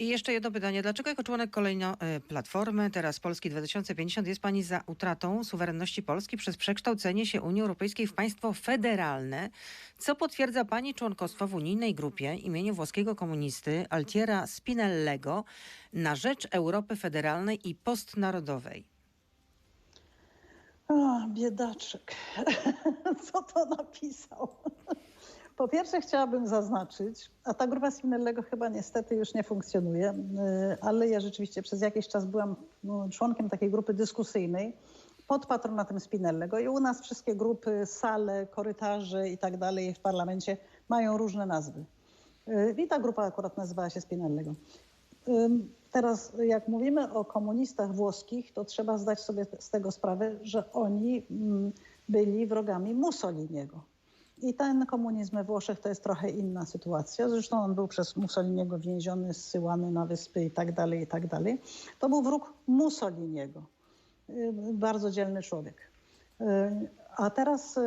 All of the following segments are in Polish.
I jeszcze jedno pytanie. Dlaczego jako członek kolejno e, Platformy, teraz Polski 2050, jest pani za utratą suwerenności Polski przez przekształcenie się Unii Europejskiej w państwo federalne, co potwierdza pani członkostwo w unijnej grupie imieniu włoskiego komunisty Altiera Spinellego na rzecz Europy federalnej i postnarodowej? O, biedaczek. Co to napisał? Po pierwsze chciałabym zaznaczyć, a ta grupa Spinellego chyba niestety już nie funkcjonuje, y, ale ja rzeczywiście przez jakiś czas byłam no, członkiem takiej grupy dyskusyjnej pod patronatem Spinellego i u nas wszystkie grupy, sale, korytarze i tak dalej w parlamencie mają różne nazwy. Y, I ta grupa akurat nazywała się Spinellego. Teraz, jak mówimy o komunistach włoskich, to trzeba zdać sobie z tego sprawę, że oni mm, byli wrogami Mussoliniego. I ten komunizm we Włoszech to jest trochę inna sytuacja. Zresztą on był przez Mussoliniego więziony, zsyłany na wyspy i tak dalej, i tak dalej. To był wróg Mussoliniego. Y, Bardzo dzielny człowiek. Y, A teraz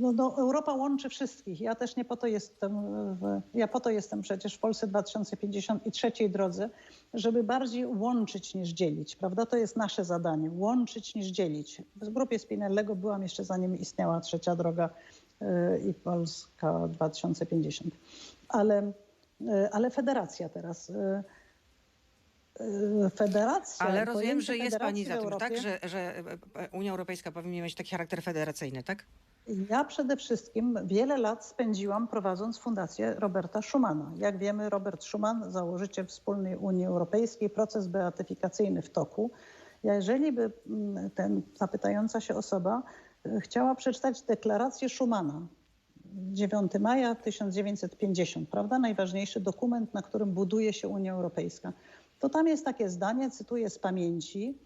no, no, Europa łączy wszystkich. Ja też nie po to jestem, w, ja po to jestem przecież w Polsce 2050 i trzeciej drodze, żeby bardziej łączyć niż dzielić, prawda? To jest nasze zadanie, łączyć niż dzielić. W grupie Spinellego byłam jeszcze zanim istniała trzecia droga y, i Polska 2050. Ale, y, ale federacja teraz. Y, Federacja. Ale rozumiem, że jest pani za tym, tak? Że, że e, Unia Europejska powinna mieć taki charakter federacyjny, tak? Ja przede wszystkim wiele lat spędziłam prowadząc Fundację Roberta Schumana. Jak wiemy, Robert Schuman, założyciel wspólnej Unii Europejskiej, proces beatyfikacyjny w toku. Ja Jeżeli by mm, ten, ta pytająca się osoba y, chciała przeczytać deklarację Schumana, 9 maja 1950, prawda? Najważniejszy dokument, na którym buduje się Unia Europejska. To tam jest takie zdanie, cytuję z pamięci.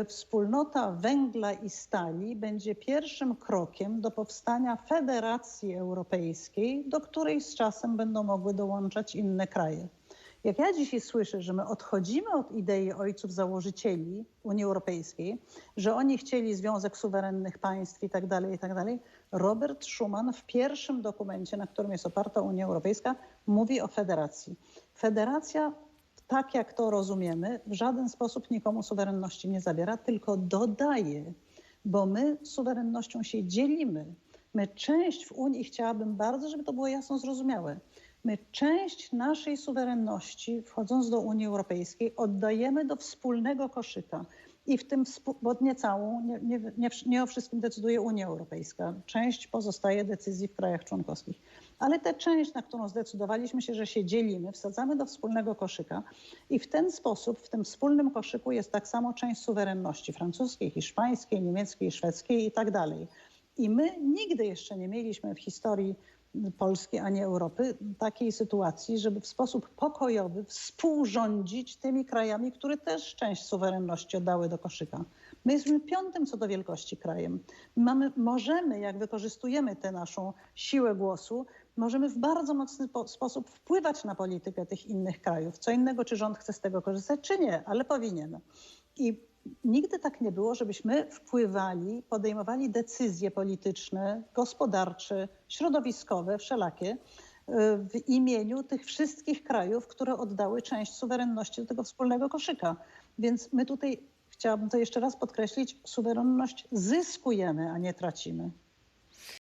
y, Wspólnota węgla i stali będzie pierwszym krokiem do powstania Federacji Europejskiej, do której z czasem będą mogły dołączać inne kraje. Jak ja dzisiaj słyszę, że my odchodzimy od idei ojców założycieli Unii Europejskiej, że oni chcieli Związek Suwerennych Państw i tak dalej, i tak dalej, Robert Schuman w pierwszym dokumencie, na którym jest oparta Unia Europejska, mówi o federacji. Federacja, tak jak to rozumiemy, w żaden sposób nikomu suwerenności nie zabiera, tylko dodaje, bo my suwerennością się dzielimy. My część w Unii, chciałabym bardzo, żeby to było jasno zrozumiałe, my część naszej suwerenności, wchodząc do Unii Europejskiej, oddajemy do wspólnego koszyka. I w tym, bo nie całą, nie, nie, nie, nie o wszystkim decyduje Unia Europejska. Część pozostaje decyzji w krajach członkowskich. Ale tę część, na którą zdecydowaliśmy się, że się dzielimy, wsadzamy do wspólnego koszyka i w ten sposób w tym wspólnym koszyku jest tak samo część suwerenności francuskiej, hiszpańskiej, niemieckiej, szwedzkiej i tak dalej. I my nigdy jeszcze nie mieliśmy w historii Polski, a nie Europy takiej sytuacji, żeby w sposób pokojowy współrządzić tymi krajami, które też część suwerenności oddały do koszyka. My jesteśmy piątym co do wielkości krajem. Mamy, możemy, jak wykorzystujemy tę naszą siłę głosu, możemy w bardzo mocny po, sposób wpływać na politykę tych innych krajów. Co innego, czy rząd chce z tego korzystać, czy nie, ale powinien. I nigdy tak nie było, żebyśmy wpływali, podejmowali decyzje polityczne, gospodarcze, środowiskowe, wszelakie y, w imieniu tych wszystkich krajów, które oddały część suwerenności do tego wspólnego koszyka. Więc my tutaj, chciałabym to jeszcze raz podkreślić, suwerenność zyskujemy, a nie tracimy.